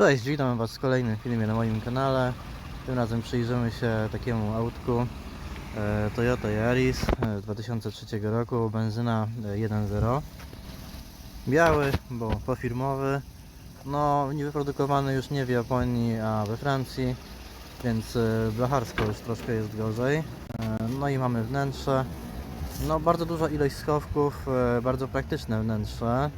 Cześć, witam Was w kolejnym filmie na moim kanale. Tym razem przyjrzymy się takiemu autku e, Toyota Yaris e, z 2003 roku, benzyna e, 1.0. Biały, bo pofirmowy. No, nie wyprodukowany już nie w Japonii, a we Francji, więc e, blacharsko już troszkę jest gorzej. E, No i mamy wnętrze. No, bardzo duża ilość schowków, e, bardzo praktyczne wnętrze.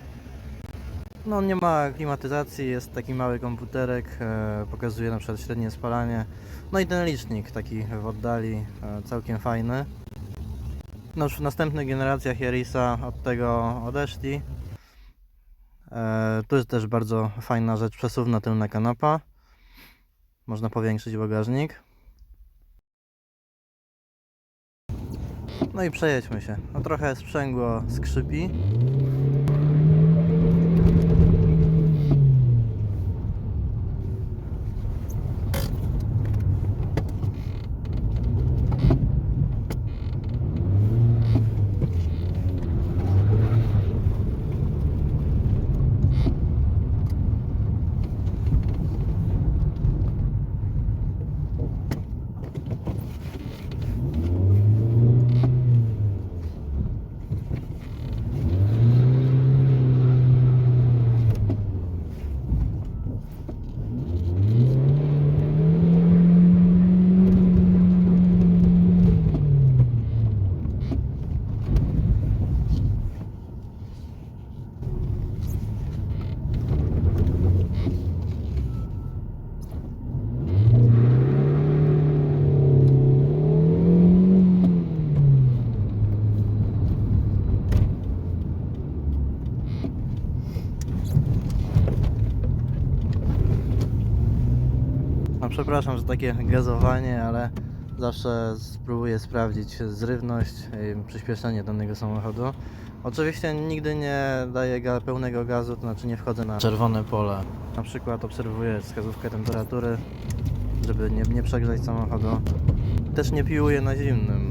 No nie ma klimatyzacji, jest taki mały komputerek, e, pokazuje na przykład średnie spalanie. No i ten licznik taki w oddali, e, całkiem fajny. No już w następnych generacjach od tego odeszli. E, tu jest też bardzo fajna rzecz, przesuwna tylna kanapa. Można powiększyć bagażnik. No i przejedźmy się. No trochę sprzęgło skrzypi. Przepraszam za takie gazowanie, ale zawsze spróbuję sprawdzić zrywność i przyspieszenie danego samochodu. Oczywiście nigdy nie daję pełnego gazu, to znaczy nie wchodzę na czerwone pole. Na przykład obserwuję wskazówkę temperatury, żeby nie, nie przegrzać samochodu. Też nie piłuję na zimnym.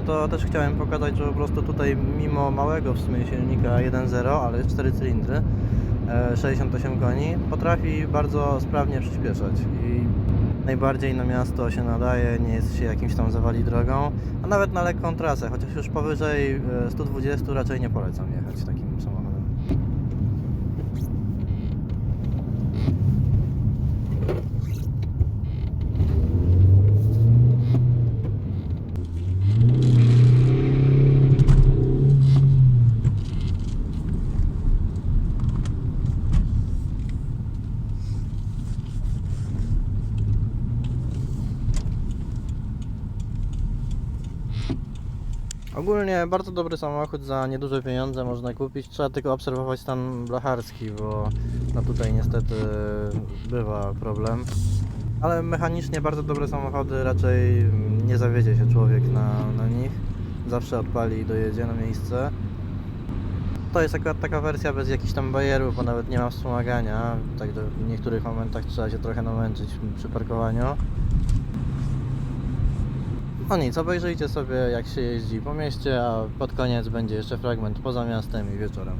Ogólnie to też chciałem pokazać, że po prostu tutaj mimo małego w sumie silnika 1.0, ale jest 4 cylindry, e, 68 koni, potrafi bardzo sprawnie przyspieszać i najbardziej na miasto się nadaje, nie jest się jakimś tam zawali drogą, a nawet na lekką trasę, chociaż już powyżej e, 120 raczej nie polecam jechać takim Ogólnie bardzo dobry samochód za nieduże pieniądze można kupić. Trzeba tylko obserwować stan blacharski, bo no tutaj niestety bywa problem. Ale mechanicznie bardzo dobre samochody, raczej nie zawiedzie się człowiek na, na nich. Zawsze odpali i dojedzie na miejsce. To jest akurat taka wersja bez jakichś tam bajerów, bo nawet nie ma wspomagania, także w niektórych momentach trzeba się trochę namęczyć przy parkowaniu. No nic, obejrzyjcie sobie jak się jeździ po mieście, a pod koniec będzie jeszcze fragment poza miastem i wieczorem.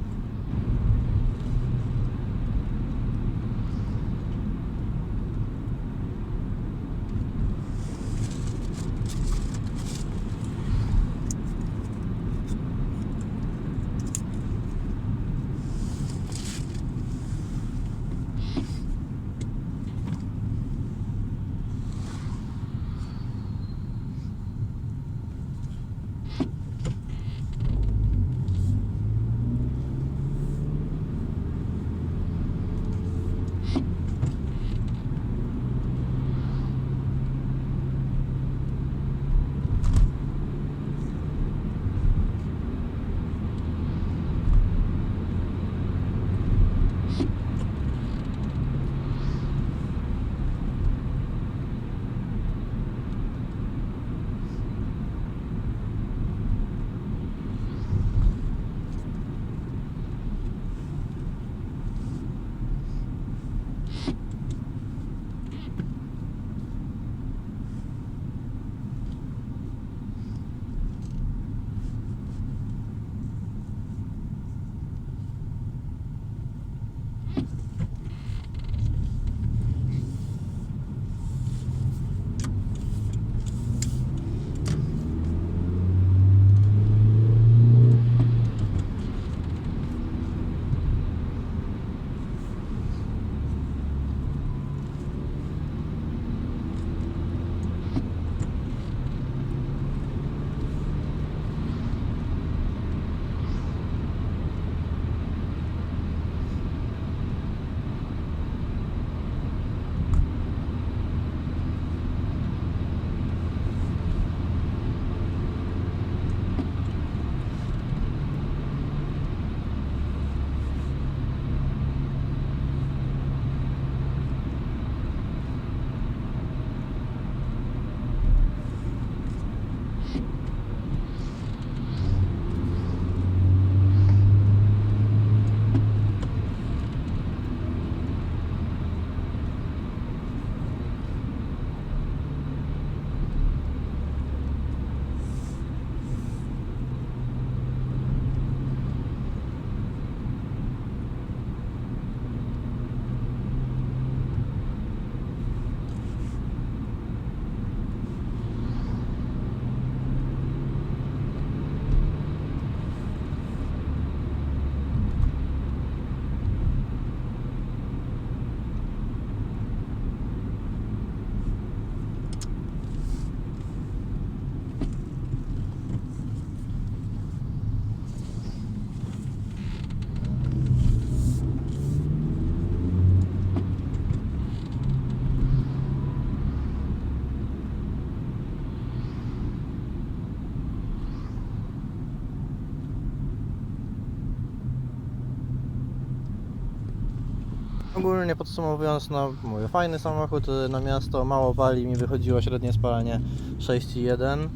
Ogólnie podsumowując, no mówię, fajny samochód y, na miasto, mało pali, mi wychodziło średnie spalanie 6,1.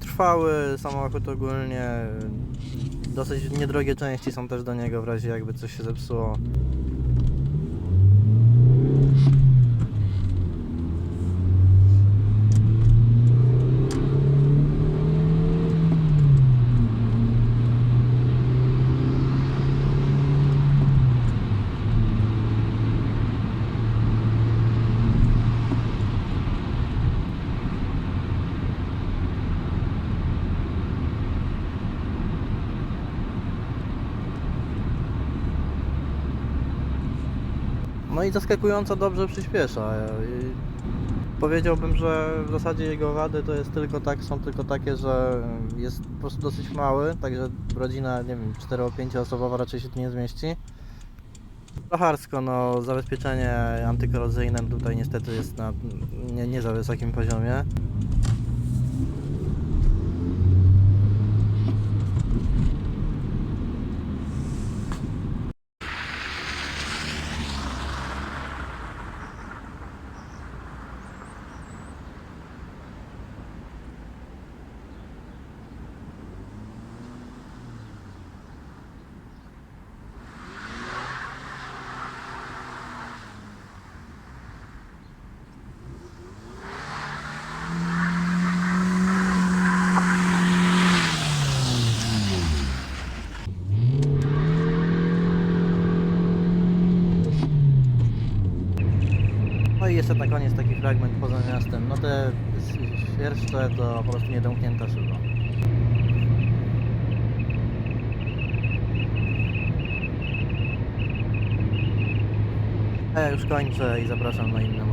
Trwały samochód ogólnie, y, dosyć niedrogie części są też do niego w razie jakby coś się zepsuło. No i zaskakująco dobrze przyspiesza. Powiedziałbym, że w zasadzie jego wady to jest tylko tak, są tylko takie, że jest po prostu dosyć mały, także rodzina, nie wiem, 4-5 osobowa raczej się tu nie zmieści. Blacharsko, no zabezpieczenie antykorozyjne tutaj niestety jest na nie, nie za wysokim poziomie. Jeszcze na koniec taki fragment poza miastem. No te świerszcze to po prostu niedomknięta szyba. A ja już kończę i zapraszam na inne